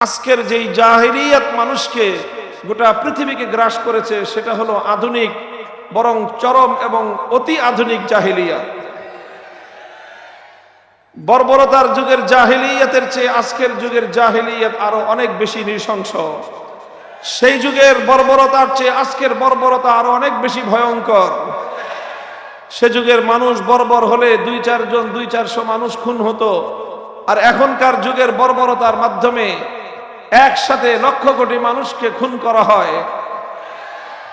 আজকের যেই জাহিরিয়াত মানুষকে গোটা পৃথিবীকে গ্রাস করেছে, সেটা হলো আধুনিক, বরং চরম এবং অতি আধুনিক জাহিলিয়াত বর্বরতার যুগের জাহিলিয়াতের চেয়ে আজকের যুগের জাহিলিয়াত আরও অনেক বেশি নৃশংস। সেই যুগের বর্বরতার চেয়ে আজকের বর্বরতা আরও অনেক বেশি ভয়ঙ্কর। সে যুগের মানুষ বর্বর হলে দুই চারজন, দুই চারশো মানুষ খুন হতো। আর এখনকার যুগের বর্বরতার মাধ্যমে একসাথে লক্ষ কোটি মানুষকে খুন করা হয়।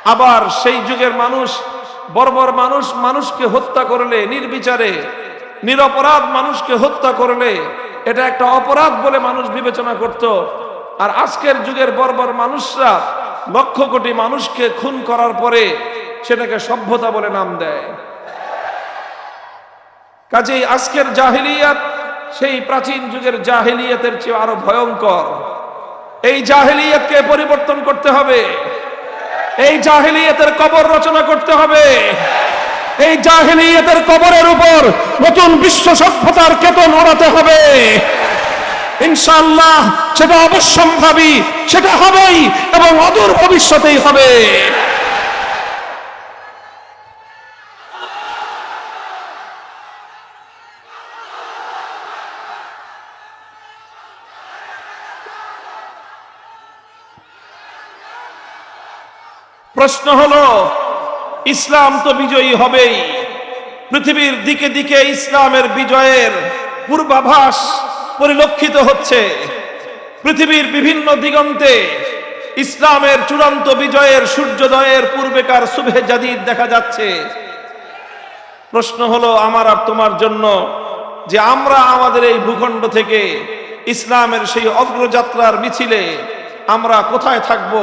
আবার সেই যুগের মানুষ, বর্বর মানুষ, মানুষকে হত্যা করলে নির্বিচারে, নিরপরাধ মানুষকে হত্যা করলে, এটা একটা অপরাধ বলে মানুষ বিবেচনা করত। আর আজকের যুগের বর্বর মানুষরা লক্ষ কোটি মানুষকে খুন করার পরে সেটাকে সভ্যতা বলে নাম দেয়। কাজেই আজকের জাহিলিয়াত সেই প্রাচীন যুগের জাহিলিয়াতের চেয়ে আরও ভয়ঙ্কর। এই জাহেলিয়াতকে পরিবর্তন করতে হবে। এই জাহেলিয়াতের কবর রচনা করতে হবে। এই জাহেলিয়াতের কবরের উপর নতুন বিশ্ব সভ্যতার কেতন ওড়াতে হবে। ইনশাআল্লাহ, সেটা অবশ্যম্ভাবী, সেটা হবেই এবং অদূর ভবিষ্যতেই হবে। প্রশ্ন হলো, ইসলাম তো বিজয়ী হবেই। পৃথিবীর দিকে দিকে ইসলামের বিজয়ের পূর্বাভাস পরিলক্ষিত হচ্ছে। পৃথিবীর বিভিন্ন দিগন্তে ইসলামের চূড়ান্ত বিজয়ের সূর্যোদয়ের পূর্বেকার শুভে জাদিদ দেখা যাচ্ছে। প্রশ্ন হলো, আমার আর তোমার জন্য যে আমরা আমাদের এই ভূখণ্ড থেকে ইসলামের সেই অগ্রযাত্রার মিছিলে আমরা কোথায় থাকব?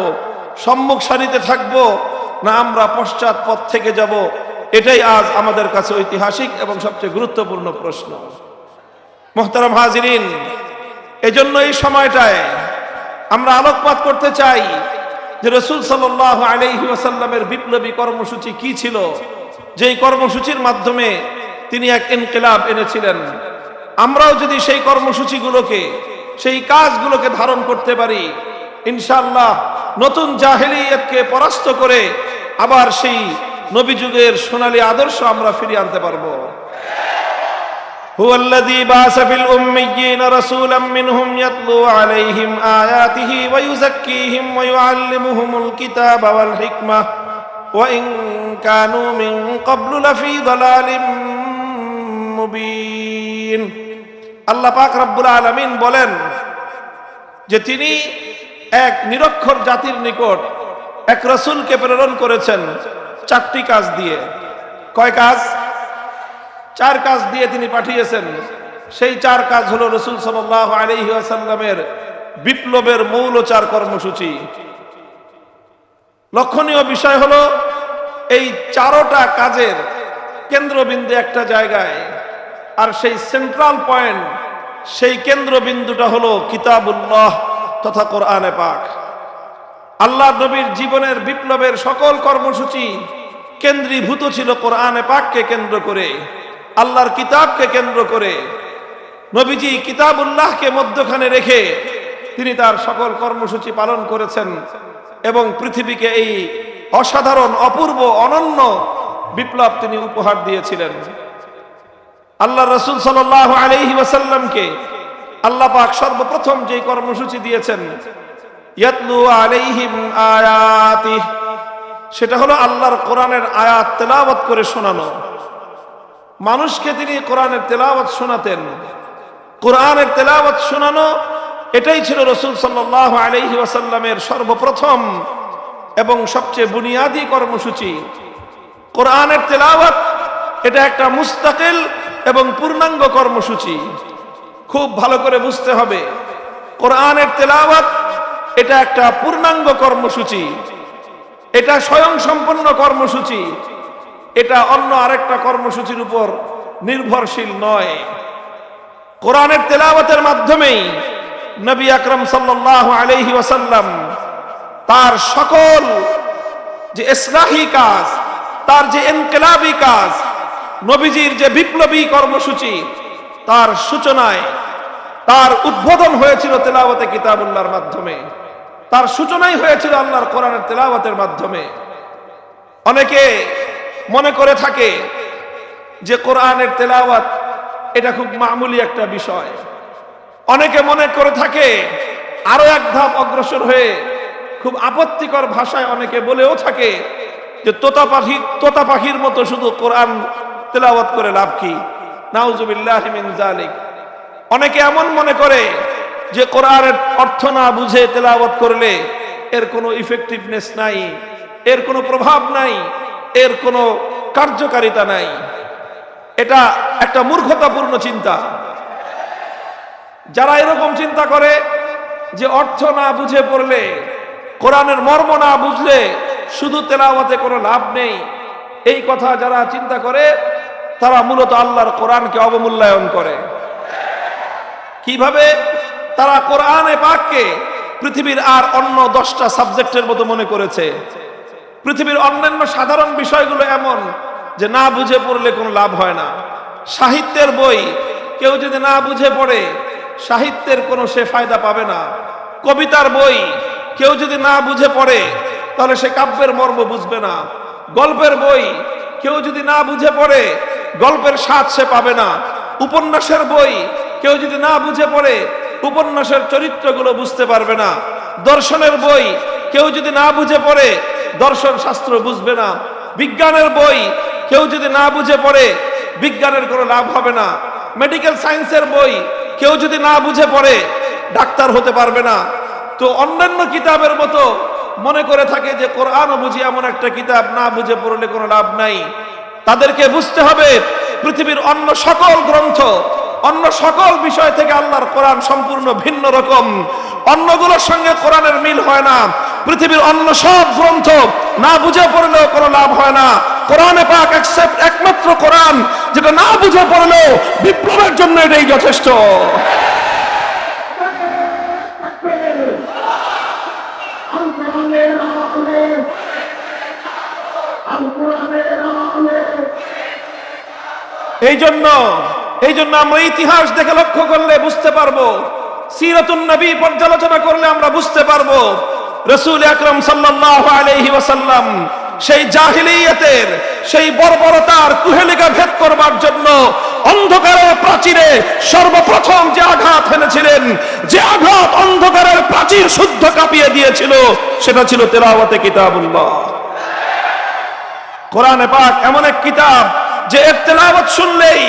সম্মুখ সারিতে থাকব, না আমরা পশ্চাৎ পথ থেকে যাব? এটাই আজ আমাদের কাছে ঐতিহাসিক এবং সবচেয়ে গুরুত্বপূর্ণ প্রশ্ন। মোহতারাম হাজিরিন, এজন্য এই সময়টায় আমরা আলোকপাত করতে চাই যে রসুল সাল্লাহ আলহি ওয়াসাল্লামের বিপ্লবী কর্মসূচি কি ছিল? যেই কর্মসূচির মাধ্যমে তিনি এক ইনকিলাব এনেছিলেন। আমরাও যদি সেই কর্মসূচিগুলোকে, সেই কাজগুলোকে ধারণ করতে পারি ইনশাল্লাহ নতুন জাহেলিয়তকে পরাস্ত করে আবার সেই নবী যুগের সোনালী আদর্শ আমরা ফিরিয়ে আনতে পারবো هو الذي بعث في الأميين رسولا منهم يتلو عليهم آياته ويزكيهم ويعلمهم الكتاب والحكمة وإن كانوا من قبل لفي ضلال মুবিন আল্লাহ পাক রব্বুল আলামিন বলেন যে তিনি এক নিরক্ষর জাতির নিকট এক রসুলকে প্রেরণ করেছেন চারটি কাজ দিয়ে। কয় কাজ? চার কাজ দিয়ে তিনি পাঠিয়েছেন। সেই চার কাজ হলো রসুল সাল্লাহ আলহি আসাল্লামের বিপ্লবের মৌল চার কর্মসূচি। লক্ষণীয় বিষয় হলো এই চারোটা কাজের কেন্দ্রবিন্দু একটা জায়গায়, আর সেই সেন্ট্রাল পয়েন্ট সেই কেন্দ্রবিন্দুটা হলো কিতাবুল্লাহ। তথা কোরআনে পাক। আল্লাহ নবীর জীবনের বিপ্লবের সকল কর্মসূচি কেন্দ্রীভূত ছিল কোরআনে পাককে কেন্দ্র করে, আল্লাহর কিতাবকে কেন্দ্র করে। নবীজি কিতাবুল্লাহকে মধ্যখানে রেখে তিনি তার সকল কর্মসূচি পালন করেছেন এবং পৃথিবীকে এই অসাধারণ, অপূর্ব, অনন্য বিপ্লব তিনি উপহার দিয়েছিলেন। আল্লাহ রসুল সাল আলহি ওয়াসাল্লামকে আল্লাহ পাক সর্বপ্রথম যে কর্মসূচি দিয়েছেন, ইয়াতলু আলাইহিম আয়াতি, সেটা হলো আল্লাহর কোরআনের আয়াত তেলাওয়াত করে শোনানো। মানুষকে তিনি কোরআনের তেলাওয়াত শোনাতেন। কোরআনের তেলাওয়াত শোনানো, এটাই ছিল রসুল সাল্লাহ আলহি ওয়াসাল্লামের সর্বপ্রথম এবং সবচেয়ে বুনিয়াদী কর্মসূচি। কোরআনের তেলাওয়াত, এটা একটা মুস্তাকিল এবং পূর্ণাঙ্গ কর্মসূচি। খুব ভালো করে বুঝতে হবে। কোরআনের তেলাওয়াত এটা একটা পূর্ণাঙ্গ কর্মসূচি। এটা স্বয়ং সম্পন্ন কর্মসূচি। এটা অন্য আরেকটা কর্মসূচির উপর নির্ভরশীল নয়। কোরআনের তেলাওয়াতের মাধ্যমেই নবী আকরম সাল্লাহ আলহি ওয়াসাল্লাম তার সকল যে ইসলাহী কাজ, তার যে এনকেলাবি কাজ, নবীজির যে বিপ্লবী কর্মসূচি তার সূচনায়, তার উদ্বোধন হয়েছিল তেলাওয়াতে কিতাবুল্লাহর মাধ্যমে। তার সূচনাই হয়েছিল আল্লাহর কোরআনের তেলাওয়াতের মাধ্যমে। অনেকে মনে করে থাকে যে কোরআনের তেলাওয়াত, এটা খুব মামুলি একটা বিষয়। অনেকে মনে করে থাকে আরও এক ধাপ অগ্রসর হয়ে খুব আপত্তিকর ভাষায় অনেকে বলেও থাকে যে তোতা পাখি তোতা পাখির মতো শুধু কোরআন তেলাওয়াত করে লাভ কি? অনেকে এমন মনে করে যে কোরআনের অর্থ না বুঝে তেলাওয়াত করলে এর কোনো ইফেক্টিভনেস নাই, এর কোনো প্রভাব নাই, এর কোনো কার্যকারিতা নাই। এটা একটা মূর্খতাপূর্ণ চিন্তা। যারা এরকম চিন্তা করে যে অর্থ না বুঝে পড়লে, কোরআনের মর্ম না বুঝলে শুধু তেলাওয়াতে কোনো লাভ নেই, এই কথা যারা চিন্তা করে তারা মূলত আল্লাহর কোরআনকে অবমূল্যায়ন করে। কীভাবে? তারা কোরআনে পাককে পৃথিবীর আর অন্য দশটা সাবজেক্টের মতো মনে করেছে। পৃথিবীর অন্যান্য সাধারণ বিষয়গুলো এমন যে না বুঝে পড়লে কোনো লাভ হয় না। সাহিত্যের বই কেউ যদি না বুঝে পড়ে, সাহিত্যের কোনো সে ফায়দা পাবে না। কবিতার বই কেউ যদি না বুঝে পড়ে, তাহলে সে কাব্যের মর্ম বুঝবে না। গল্পের বই কেউ যদি না বুঝে পড়ে গল্পের স্বাদ সে পাবে না। উপন্যাসের বই কেউ যদি না বুঝে পড়ে, উপন্যাসের চরিত্রগুলো বুঝতে পারবে না। দর্শনের বই কেউ যদি না বুঝে পড়ে, দর্শন শাস্ত্র বুঝবে না। বিজ্ঞানের বই কেউ যদি না বুঝে পড়ে, বিজ্ঞানের কোনো লাভ হবে না। মেডিকেল সায়েন্সের বই কেউ যদি না বুঝে পড়ে, ডাক্তার হতে পারবে না। তো অন্যান্য কিতাবের মতো মনে করে থাকে যে, কোরআনও বুঝি এমন একটা কিতাব, না বুঝে পড়লে কোনো লাভ নাই। তাদেরকে বুঝতে হবে পৃথিবীর অন্য সকল গ্রন্থ, অন্য সকল বিষয় থেকে আল্লাহর কোরআন সম্পূর্ণ ভিন্ন রকম। অন্যগুলোর সঙ্গে কোরআনের মিল হয় না। পৃথিবীর অন্য সব গ্রন্থ না বুঝে পড়লেও কোনো লাভ হয় না। কোরআনে পাক একমাত্র কোরআন যেটা না বুঝে পড়লেও বিপ্লবের জন্য এটাই যথেষ্ট। এই জন্য এই জন্য আমরা ইতিহাস দেখে লক্ষ্য করলে বুঝতে পারব। সিরাতুন নবী পর্যালোচনা করলে আমরা বুঝতে পারব। রসুল আকরম সাল্লাল্লাহু আলাইহি ওয়াসাল্লাম সেই জাহিলিয়াতের, সেই বর্বরতার কুহেলিকা ভেদ করবার জন্য অন্ধকারের প্রাচীরে সর্বপ্রথম যে আঘাত এনেছিলেন যে আঘাত অন্ধকারের প্রাচীর শুদ্ধ কাঁপিয়ে দিয়েছিল, সেটা ছিল তেলাওয়াতে কিতাবুল্লাহ। কোরআনে পাক এমন এক কিতাব যে এর শুনলেই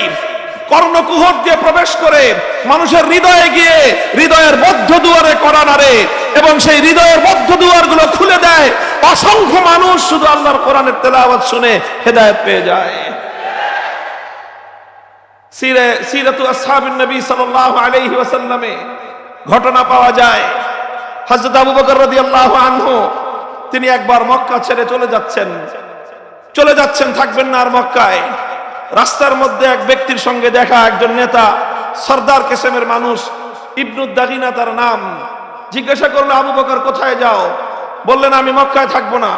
কর্ণকুহর দিয়ে প্রবেশ করে মানুষের হৃদয়ে গিয়ে হৃদয়ের বদ্ধ দুয়ারে করা নাড়ে এবং সেই হৃদয়ের বদ্ধ দুয়ারগুলো খুলে দেয়। অসংখ্য মানুষ শুধু আল্লাহর কোরআনের তেলাওয়াত শুনে হেদায়েত পেয়ে যায়। সিরে, সিরাতু আসহাবিন নবী সাল্লাল্লাহু আলাইহি ওয়াসাল্লামে ঘটনা পাওয়া যায়। হযরত আবু বকর রাদিয়াল্লাহু আনহু, তিনি একবার মক্কা ছেড়ে চলে যাচ্ছেন। চলে যাচ্ছেন, থাকবেন না আর মক্কায়। রাস্তার মধ্যে এক ব্যক্তির সঙ্গে দেখা একজন নেতা, সর্দার কেসেমের মানুষ ইবনুদ্দাগিনা তার নাম। জিজ্ঞাসা করল, আবু বকর, কোথায় যাও? বললেন, আমি মক্কায় থাকব না।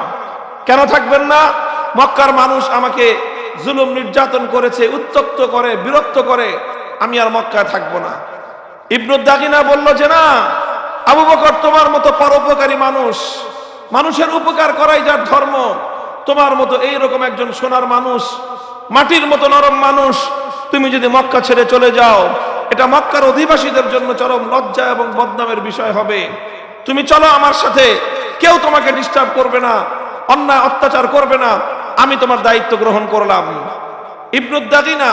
কেন থাকবেন না? মক্কার মানুষ আমাকে জুলুম নির্যাতন করেছে উত্তক্ত করে, বিরক্ত করে। আমি আর মক্কায় থাকব না। ইবনুদ্দাগিনা বলল, যে না, আবু বকর তোমার মতো পরোপকারী মানুষ। মানুষের উপকার করাই যার ধর্ম। তোমার মতো এইরকম একজন সোনার মানুষ মাটির মতো নরম মানুষ। তুমি যদি মক্কা ছেড়ে চলে যাও, এটা মক্কার অধিবাসীদের জন্য চরম লজ্জা এবং বদনামের বিষয় হবে। তুমি চলো আমার সাথে, কেউ তোমাকে ডিস্টার্ব করবে না, অন্যায় অত্যাচার করবে না, আমি তোমার দায়িত্ব গ্রহণ করলাম। ইবনুদ্দাগিনা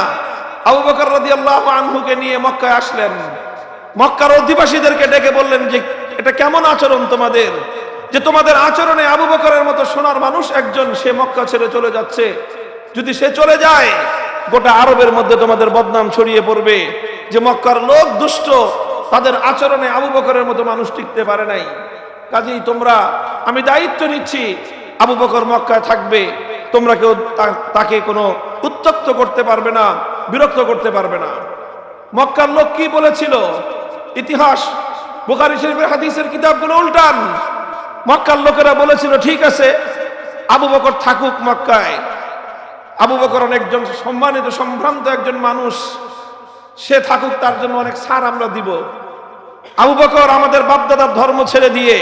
আবু বকর রাদিয়াল্লাহু আনহুকে নিয়ে মক্কায় আসলেন। মক্কার অধিবাসীদেরকে ডেকে বললেন যে, এটা কেমন আচরণ তোমাদের? যে তোমাদের আচরণে আবু বকরের মতো সোনার মানুষ একজন, সে মক্কা ছেড়ে চলে যাচ্ছে। যদি সে চলে যায়, গোটা আরবের মধ্যে তোমাদের বদনাম ছড়িয়ে পড়বে। যে মক্কার লোক দুষ্ট, তাদের আচরণে আবু বকরের মতো মানুষ টিকতে পারে নাই। কাজেই তোমরা, আমি দায়িত্ব নিচ্ছি, আবু বকর মক্কায় থাকবে। তোমরা কেউ তাকে কোনো উত্তক্ত করতে পারবে না, বিরক্ত করতে পারবে না। মক্কার লোক কি বলেছিল? ইতিহাস, বুখারী শরীফের হাদিসের কিতাবগুলো উল্টান। মক্কার লোকেরা বলেছিল, ঠিক আছে, আবু বকর থাকুক মক্কায়। আবু বকর অনেকজন সম্মানিত, সম্ভ্রান্ত একজন মানুষ। সে থাকুক, তার জন্য অনেক ছাড় আমরা দিব। আবু বকর আমাদের বাপদাদার ধর্ম ছেড়ে দিয়ে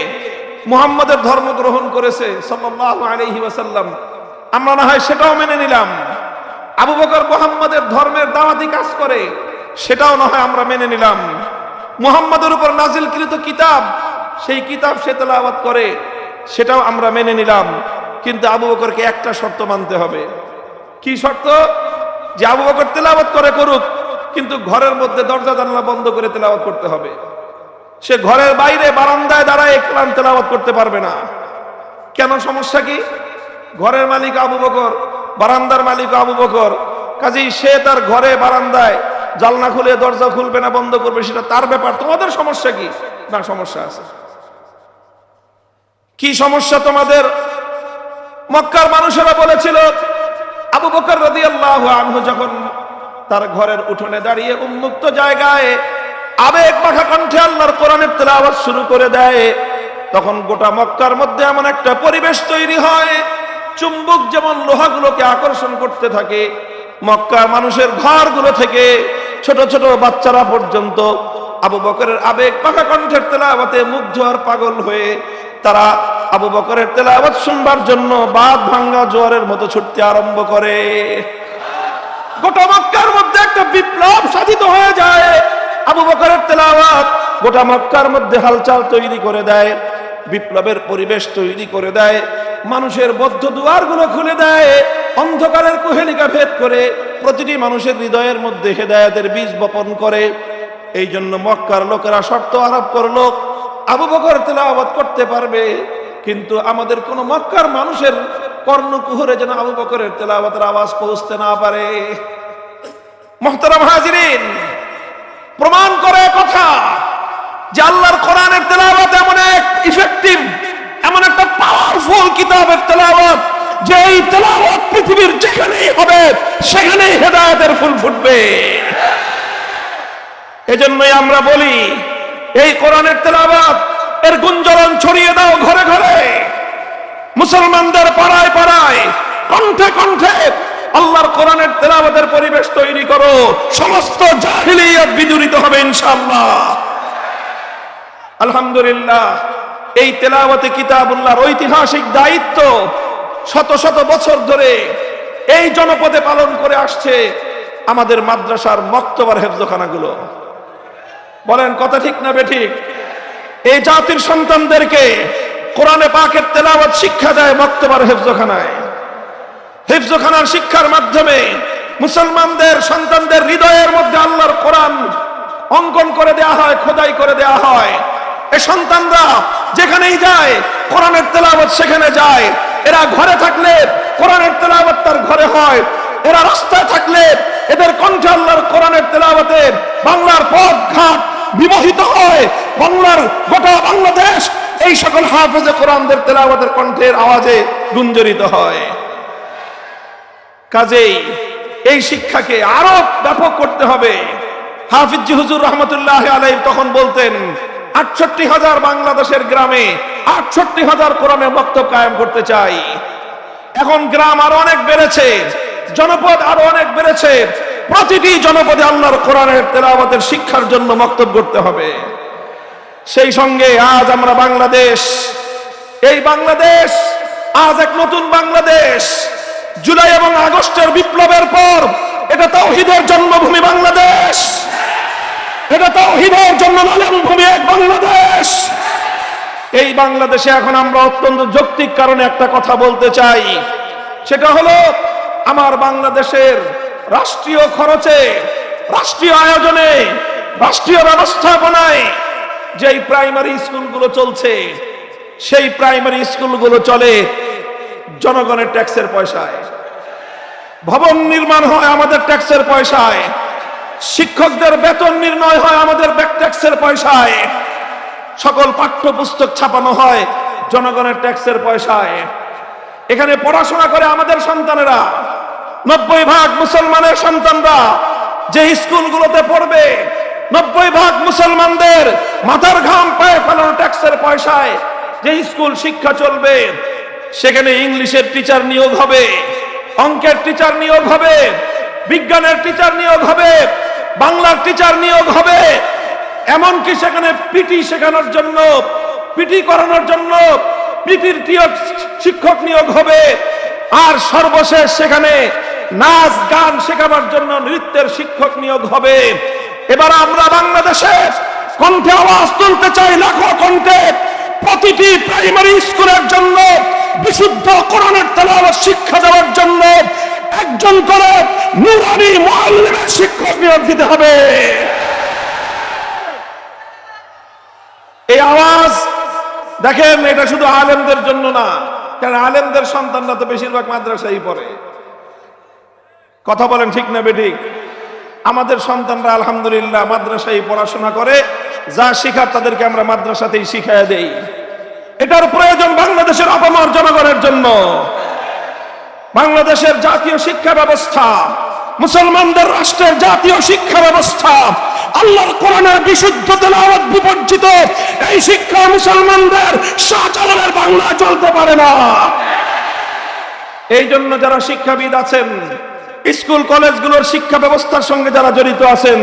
মুহাম্মাদের ধর্ম গ্রহণ করেছে সাল্লাল্লাহু আলাইহি ওয়াসাল্লাম। আমরা না হয় সেটাও মেনে নিলাম। আবু বকর মুহাম্মাদের ধর্মের দাওয়াতি কাজ করে, সেটাও না হয় আমরা মেনে নিলাম। মুহাম্মাদের উপর নাজিলকৃত কিতাব, সেই কিতাব সে তেলাওয়াত করে, সেটাও আমরা মেনে নিলাম। কিন্তু আবু বকরকে একটা শর্ত মানতে হবে। কি শর্ত? যে আবু বকর তেলাওয়াত করে করুক, কিন্তু ঘরের মধ্যে দরজা জানলা বন্ধ করে তেলাওয়াত করতে হবে। সে ঘরের বাইরে বারান্দায় দাঁড়ায় কোরআন তেলাওয়াত করতে পারবে না। কেন সমস্যা কি? ঘরের মালিক আবু বকর, বারান্দার মালিক আবু বকর, কাজেই সে তার ঘরে বারান্দায় জালনা খুলে দরজা খুলবে না, বন্ধ করবে, সেটা তার ব্যাপার। তোমাদের সমস্যা কি? না, সমস্যা আছে। কি সমস্যা তোমাদের? মক্কার মানুষেরা বলেছিল আবু বকর রাদিয়াল্লাহু আনহু যখন তার ঘরের উঠোনে দাঁড়িয়ে উন্মুক্ত জায়গায় আবেগ মাখা কণ্ঠে আল্লাহর কোরআনের তেলাওয়াত শুরু করে দেয়, তখন গোটা মক্কার মধ্যে এমন একটা পরিবেশ তৈরি হয়, চুম্বক যেমন লোহাগুলোকে আকর্ষণ করতে থাকে, মক্কার মানুষের ঘরগুলো থেকে ছোট ছোট বাচ্চারা পর্যন্ত আবু বকরের আবেগ পাকা কণ্ঠের তেলাওয়াতে মুগ্ধ আর পাগল হয়ে তারা আবু বকরের তেলাওয়াত শুনবার জন্য বাদ ভাঙ্গা জোয়ারের মতো ছুটতে আরম্ভ করে। গোটা মক্কার মধ্যে একটা বিপ্লব সাধিত হয়ে যায়। আবু বকরের তেলাওয়াত গোটা মক্কার মধ্যে হালচাল তৈরি করে দেয়, বিপ্লবের পরিবেশ তৈরি করে দেয়, মানুষের বদ্ধ দুয়ারগুলো খুলে দেয়, অন্ধকারের কুহেলিকা ভেদ করে প্রতিটি মানুষের হৃদয়ের মধ্যে হেদায়েতের বীজ বপন করে। এই জন্য মক্কার লোকেরা শর্ত আরোপ করল আবু বকর তেলাওয়াত করতে পারবে, কিন্তু আমাদের কোন মক্কার মানুষের কর্ণকুহরে যেন আবু বকরের তেলাওয়াতের আওয়াজ পৌঁছতে না পারে। মোহতারাম হাজিরিন, প্রমাণ করে কথা যে আল্লাহর কোরআনের তেলাওয়াত এমন এক ইফেক্টিভ এমন একটা পাওয়ারফুল কিতাবের তেলাওয়াত যে এই তেলাওয়াত পৃথিবীর যেখানেই হবে, সেখানেই হেদায়েতের ফুল ফুটবে। এজন্যই আমরা বলি এই কোরআনের তেলাওয়াত, এর গুঞ্জরণ ছড়িয়ে দাও ঘরে ঘরে। মুসলমানদের পাড়ায় পাড়ায়, কণ্ঠে কণ্ঠে আল্লাহর কোরআনের তেলাওয়াতের পরিবেশ তৈরি করো। সমস্ত জাহিলিয়াত বিদুরিত হবে ইনশাআল্লাহ। আলহামদুলিল্লাহ, এই তেলাওয়াতে কিতাবুল্লাহর ঐতিহাসিক দায়িত্ব শত শত বছর ধরে এই জনপদে পালন করে আসছে আমাদের মাদ্রাসার মক্তবার হেফজখানাগুলো। বলেন, কথা ঠিক না বেঠিক এই জাতির সন্তানদেরকে কোরআনে পাকের তেলাওয়াত শিক্ষা দেয় মক্তবার হেফজখানায়। হেফজখানার শিক্ষার মাধ্যমে মুসলমানদের সন্তানদের হৃদয়ের মধ্যে আল্লাহর কোরআন অঙ্কন করে দেয়া হয়, খোদাই করে দেয়া হয়। এ সন্তানরা যেখানেই যায়, কোরআনের তেলাবত সেখানে যায়। এরা ঘরে থাকলে কোরআনের তেলাবত তার ঘরে হয়। এরা রাস্তায় থাকলে এদের কণ্ঠে আল্লাহর কোরআনের তেলাওয়াতে বাংলার পথ ঘাট বিমোহিত হয়। বাংলার গোটা বাংলাদেশ এই সকল হাফেজে কোরআনদের তেলাওয়াতের কণ্ঠের আওয়াজে গুঞ্জরিত হয়। কাজেই এই শিক্ষাকে আরও ব্যাপক করতে হবে। হুজুর রহমতুল্লাহ তখন বলতেন, আটষট্টি হাজার বাংলাদেশের গ্রামে আটষট্টি হাজার কোরআনের বক্তব্য কায়েম করতে চাই। এখন গ্রাম আরও অনেক বেড়েছে, জনপদ আরও অনেক বেড়েছে। প্রতিটি জনপদে আল্লাহর কোরআনের তেলাওয়াতের শিক্ষার জন্য বক্তব্য করতে হবে। সেই সঙ্গে আজ আমরা বাংলাদেশ, এই বাংলাদেশ, আজ এক নতুন বাংলাদেশ। জুলাই এবং আগস্টের বিপ্লবের পর এটা তাওহিদের জন্মভূমি বাংলাদেশ। এটা তাওহিদের জন্য ভূমি এক বাংলাদেশ। এই বাংলাদেশে এখন আমরা অত্যন্ত যৌক্তিক কারণে একটা কথা বলতে চাই। সেটা হলো, আমার বাংলাদেশের রাষ্ট্রীয় খরচে, রাষ্ট্রীয় আয়োজনে, রাষ্ট্রীয় ব্যবস্থাপনায় যেই প্রাইমারি স্কুলগুলো চলছে, সেই প্রাইমারি স্কুলগুলো চলে জনগণের ট্যাক্সের পয়সায়। ভবন নির্মাণ হয় আমাদের ট্যাক্সের পয়সায়। শিক্ষকদের বেতন নির্ণয় হয় আমাদের ট্যাক্সের পয়সায়। সকল পাঠ্যপুস্তক ছাপানো হয় জনগণের ট্যাক্সের পয়সায়। এখানে পড়াশোনা করে আমাদের সন্তানেরা। নব্বই ভাগ মুসলমানের সন্তানরা যে স্কুলগুলোতে পড়বে, নব্বই ভাগ মুসলমানদের মাথার ঘাম পায়ে ফেলানো ট্যাক্সের পয়সায় যে স্কুল শিক্ষা চলবে, সেখানে ইংলিশের টিচার নিয়োগ হবে, অঙ্কের টিচার নিয়োগ হবে, বিজ্ঞানের টিচার নিয়োগ হবে, বাংলার টিচার নিয়োগ হবে। এমনকি সেখানে পিটি শেখানোর জন্য পিটি করানোর জন্য পিটির শিক্ষক নিয়োগ হবে। আর সর্বশেষ সেখানে নাচ গান শেখাবার জন্য নৃত্যের শিক্ষক নিয়োগ হবে। এবার আমরা বাংলাদেশে কণ্ঠে আওয়াজ তুলতে চাই লাখো কণ্ঠে। প্রতিটি প্রাইমারি স্কুলের জন্য বিশুদ্ধ কোরআনের তেলাওয়াত শিক্ষা দেওয়ার জন্য একজন করে নুরানি মুআল্লিমের শিক্ষক নিয়োগ দিতে হবে। এই আওয়াজ, দেখেন, এটা শুধু আলেমদের জন্য না, কারণ আলেমদের সন্তানরা তো বেশিরভাগ মাদ্রাসায় পড়ে। কথা বলেন ঠিক না বেঠিক? আমাদের সন্তানরা আলহামদুলিল্লাহ মাদ্রাসায় পড়াশোনা করে, যা শিখার তাদেরকে আমরা মাদ্রাসাতেই শিখাইয়া দেই। এটার প্রয়োজন বাংলাদেশের অপমার জনগণের জন্য। বাংলাদেশের জাতীয় শিক্ষা ব্যবস্থা, মুসলমানদের রাষ্ট্রের জাতীয় শিক্ষা ব্যবস্থা, আল্লাহর কোরআনের বিশুদ্ধ তেলাওয়াত বিপর্জিত এই শিক্ষা মুসলমানদের শাহজালালের বাংলা চলতে পারে না। এই জন্য যারা শিক্ষাবিদ আছেন স্কুল, কলেজগুলোর শিক্ষা ব্যবস্থার সঙ্গে যারা জড়িত আছেন,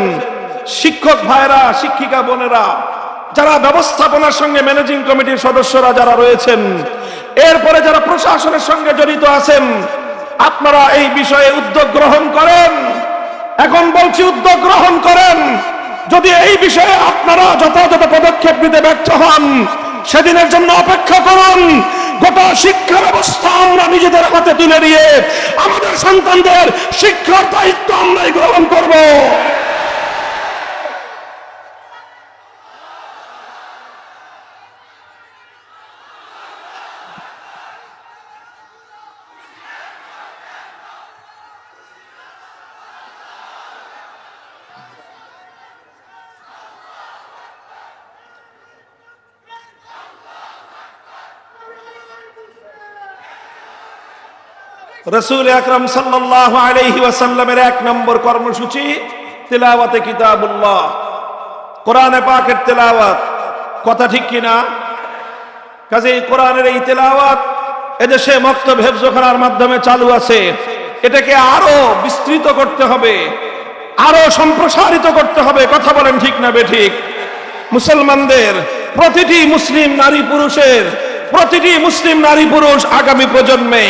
শিক্ষক ভাইরা শিক্ষিকা বোনেরা, যারা ব্যবস্থাপনার সঙ্গে ম্যানেজিং কমিটির সদস্যরা যারা রয়েছেন, এরপরে যারা প্রশাসনের সঙ্গে জড়িত আছেন, আপনারা এই বিষয়ে উদ্যোগ গ্রহণ করেন। এখন বলছি উদ্যোগ গ্রহণ করেন। যদি এই বিষয়ে আপনারা যথাযথ পদক্ষেপ নিতে ব্যর্থ হন, সেদিনের জন্য অপেক্ষা করুন। গোটা শিক্ষা ব্যবস্থা আমরা নিজেদের হাতে তুলে নিয়ে আমাদের সন্তানদের শিক্ষার দায়িত্ব আমরাই গ্রহণ করব। রসুল আকরম সাল্লাহ আলহি ওয়াসাল্লামের এক নম্বর কর্মসূচি তেলাওয়াতে কিতাবুল্লাহ। কোরআনে পাকের তেলাওয়াত। কথা ঠিক কিনা? কাজে এই কোরআনের এই তেলাওয়াত এদেশে মক্তব হেফজোখানার মাধ্যমে চালু আছে। এটাকে আরও বিস্তৃত করতে হবে, আরও সম্প্রসারিত করতে হবে। কথা বলেন ঠিক না বে ঠিক? মুসলমানদের প্রতিটি মুসলিম নারী পুরুষের, প্রতিটি মুসলিম নারী পুরুষ আগামী প্রজন্মে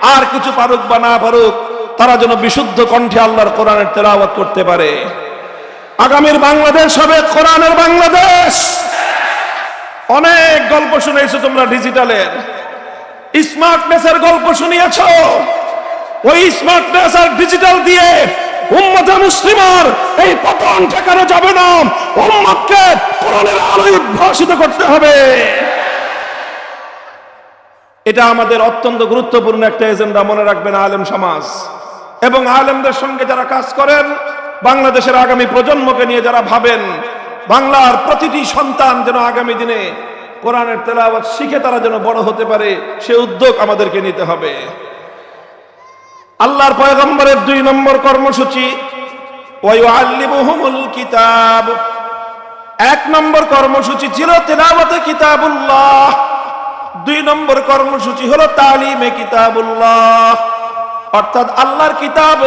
আর কিছু পারুক বা না পারুক, তারা যেন বিশুদ্ধ কণ্ঠে আল্লাহর কোরআনের তেলাওয়াত করতে পারে। আগামীর বাংলাদেশ হবে কোরআনের বাংলাদেশ। অনেক গল্প শুনেছো তোমরা ডিজিটালের। স্মার্টনেসের গল্প শুনিয়েছ। ওই স্মার্টনেস আর ডিজিটাল দিয়ে উম্মতে মুসলিমার এই পতন ঠেকানো যাবে না। উম্মতকে কোরআনের আলোয় উদ্ভাসিত করতে হবে। এটা আমাদের অত্যন্ত গুরুত্বপূর্ণ একটা এজেন্ডা, মনে রাখবেন, আলেম সমাজ। এবং আলেমদের সঙ্গে যারা কাজ করেন, বাংলাদেশের আগামী প্রজন্মকে নিয়ে যারা ভাবেন, বাংলার প্রতিটি সন্তান যেন আগামী দিনে কোরআনের তেলাওয়াত শিখে তারা যেন বড় হতে পারে, সে উদ্যোগ আমাদেরকে নিতে হবে। আল্লাহর পয়গম্বরের দুই নম্বর কর্মসূচি কিতাব। এক নম্বর কর্মসূচি ছিল তেলাওয়াতে কিতাবুল্লাহ। দুই নম্বর কর্মসূচি হলো তালিমে কিতাবুল্লাহ। অর্থাৎ আল্লাহর কিতাব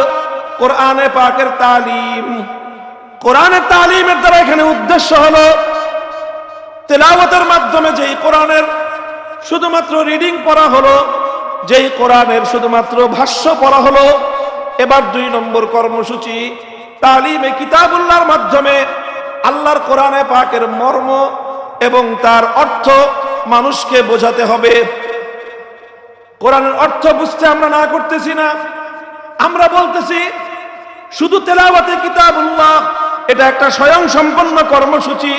কোরআনে পাকের তালিম। কোরআনের তালিমের দ্বারা এখানে উদ্দেশ্য হলো তেলাওয়াতের মাধ্যমে যেই কোরআনের শুধুমাত্র রিডিং পড়া হলো, যেই কোরআনের শুধুমাত্র ভাষ্য পড়া হলো, এবার দুই নম্বর কর্মসূচি তালিমে কিতাবুল্লাহর মাধ্যমে আল্লাহর কোরআনে পাকের মর্ম এবং তার অর্থ মানুষকে বোঝাতে হবে। কোরআনের অর্থ বুঝতে আমরা না করতেছি না। আমরা বলতেছি, শুধু তেলাওয়াতে কিতাবুল্লাহ, এটা একটা স্বয়ং সম্পন্ন কর্মসূচি।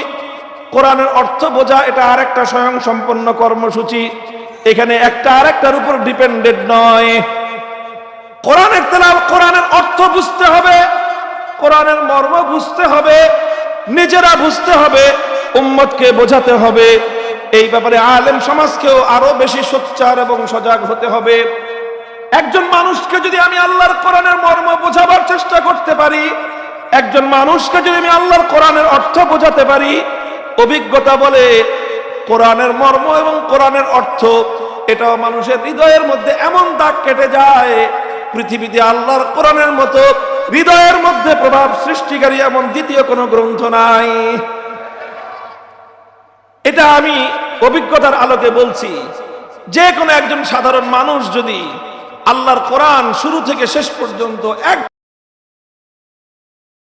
কোরআনের অর্থ বোঝা, এটা আর একটা স্বয়ং সম্পন্ন কর্মসূচি। এখানে একটা আরেকটার উপর ডিপেন্ডেন্ট নয়। কোরআনের তেলাও, কোরআনের অর্থ বুঝতে হবে, কোরআনের মর্ম বুঝতে হবে, নিজেরা বুঝতে হবে, উম্মতকে বোঝাতে হবে। এই ব্যাপারে আলেম সমাজকেও আরও বেশি সোচ্চার এবং সজাগ হতে হবে। একজন মানুষকে যদি আমি আল্লাহর কোরআনের মর্ম বোঝাবার চেষ্টা করতে পারি, একজন মানুষকে যদি আমি আল্লাহর কোরআনের অর্থ বোঝাতে পারি, অভিজ্ঞতা বলে কোরআনের মর্ম এবং কোরআনের অর্থ, এটাও মানুষের হৃদয়ের মধ্যে এমন দাগ কেটে যায়, পৃথিবীতে আল্লাহর কোরআনের মতো হৃদয়ের মধ্যে প্রভাব সৃষ্টিকারী এমন দ্বিতীয় কোনো গ্রন্থ নাই। এটা আমি অভিজ্ঞতার আলোকে বলছি। যে কোনো একজন সাধারণ মানুষ যদি আল্লাহর কোরআন শুরু থেকে শেষ পর্যন্ত এক